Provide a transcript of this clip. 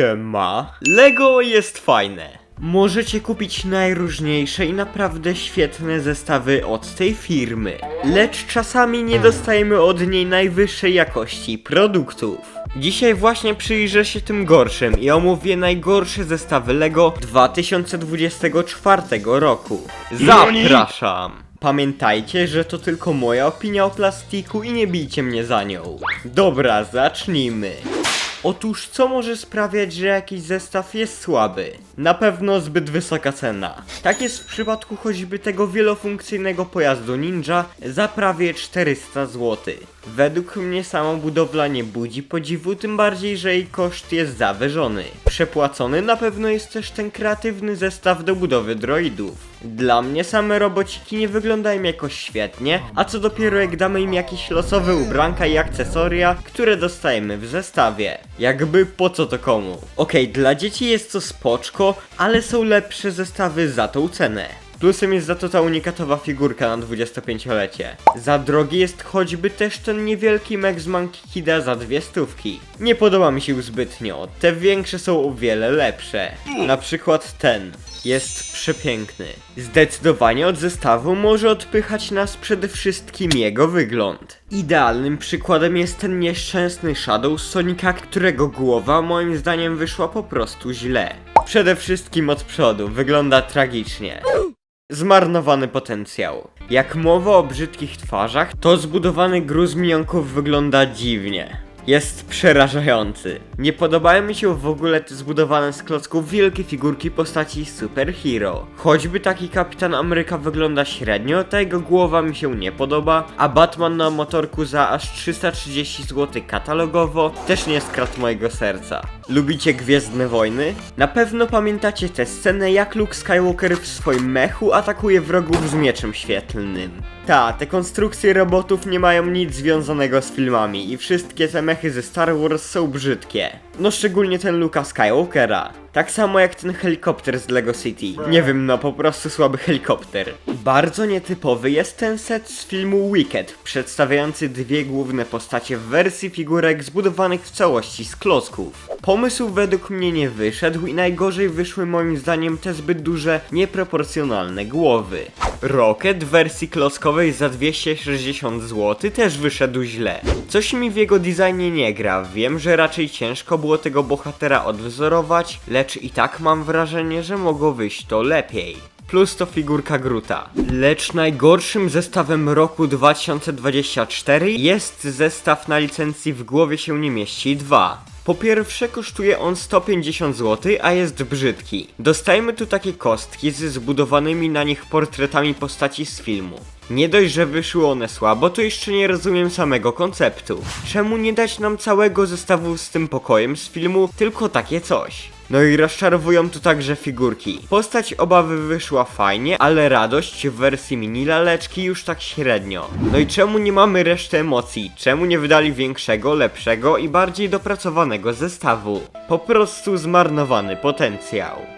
Siema. Lego jest fajne. Możecie kupić najróżniejsze i naprawdę świetne zestawy od tej firmy. Lecz czasami nie dostajemy od niej najwyższej jakości produktów. Dzisiaj właśnie przyjrzę się tym gorszym i omówię najgorsze zestawy Lego 2024 roku. Zapraszam! Pamiętajcie, że to tylko moja opinia o plastiku i nie bijcie mnie za nią. Dobra, zacznijmy. Otóż co może sprawiać, że jakiś zestaw jest słaby? Na pewno zbyt wysoka cena. Tak jest w przypadku choćby tego wielofunkcyjnego pojazdu Ninja za prawie 400 zł. Według mnie sama budowla nie budzi podziwu, tym bardziej, że jej koszt jest zawyżony. Przepłacony na pewno jest też ten kreatywny zestaw do budowy droidów. Dla mnie same robociki nie wyglądają jakoś świetnie, a co dopiero jak damy im jakieś losowe ubranka i akcesoria, które dostajemy w zestawie. Jakby po co to komu? Okej, dla dzieci jest to spoczko, ale są lepsze zestawy za tą cenę. Plusem jest za to ta unikatowa figurka na 25-lecie. Za drogi jest choćby też ten niewielki z Monkey Kida za dwie stówki. Nie podoba mi się zbytnio, te większe są o wiele lepsze. Na przykład ten. Jest przepiękny. Zdecydowanie od zestawu może odpychać nas przede wszystkim jego wygląd. Idealnym przykładem jest ten nieszczęsny Shadow Sonika, którego głowa moim zdaniem wyszła po prostu źle. Przede wszystkim od przodu, wygląda tragicznie. Zmarnowany potencjał. Jak mowa o brzydkich twarzach, to zbudowany gruz minionków wygląda dziwnie. Jest przerażający. Nie podobają mi się w ogóle te zbudowane z klocków wielkie figurki postaci superhero. Choćby taki Kapitan Ameryka wygląda średnio, ta jego głowa mi się nie podoba, a Batman na motorku za aż 330 zł katalogowo też nie skradł mojego serca. Lubicie Gwiezdne Wojny? Na pewno pamiętacie tę scenę jak Luke Skywalker w swoim mechu atakuje wrogów z mieczem świetlnym. Ta, te konstrukcje robotów nie mają nic związanego z filmami i wszystkie te mechy ze Star Wars są brzydkie. No szczególnie ten Luka Skywalkera. Tak samo jak ten helikopter z Lego City. Nie wiem, no po prostu słaby helikopter. Bardzo nietypowy jest ten set z filmu Wicked, przedstawiający dwie główne postacie w wersji figurek zbudowanych w całości z klocków. Pomysł według mnie nie wyszedł i najgorzej wyszły moim zdaniem te zbyt duże, nieproporcjonalne głowy. Rocket w wersji klockowej za 260 zł też wyszedł źle. Coś mi w jego designie nie gra, wiem, że raczej ciężko było tego bohatera odwzorować, lecz i tak mam wrażenie, że mogło wyjść to lepiej. Plus to figurka Gruta. Lecz najgorszym zestawem roku 2024 jest zestaw na licencji w głowie się nie mieści 2. Po pierwsze kosztuje on 150 zł, a jest brzydki. Dostajemy tu takie kostki z zbudowanymi na nich portretami postaci z filmu. Nie dość, że wyszły one słabo, to jeszcze nie rozumiem samego konceptu. Czemu nie dać nam całego zestawu z tym pokojem z filmu, tylko takie coś? No i rozczarowują tu także figurki. Postać obawy wyszła fajnie, ale radość w wersji mini laleczki już tak średnio. No i czemu nie mamy reszty emocji? Czemu nie wydali większego, lepszego i bardziej dopracowanego zestawu? Po prostu zmarnowany potencjał.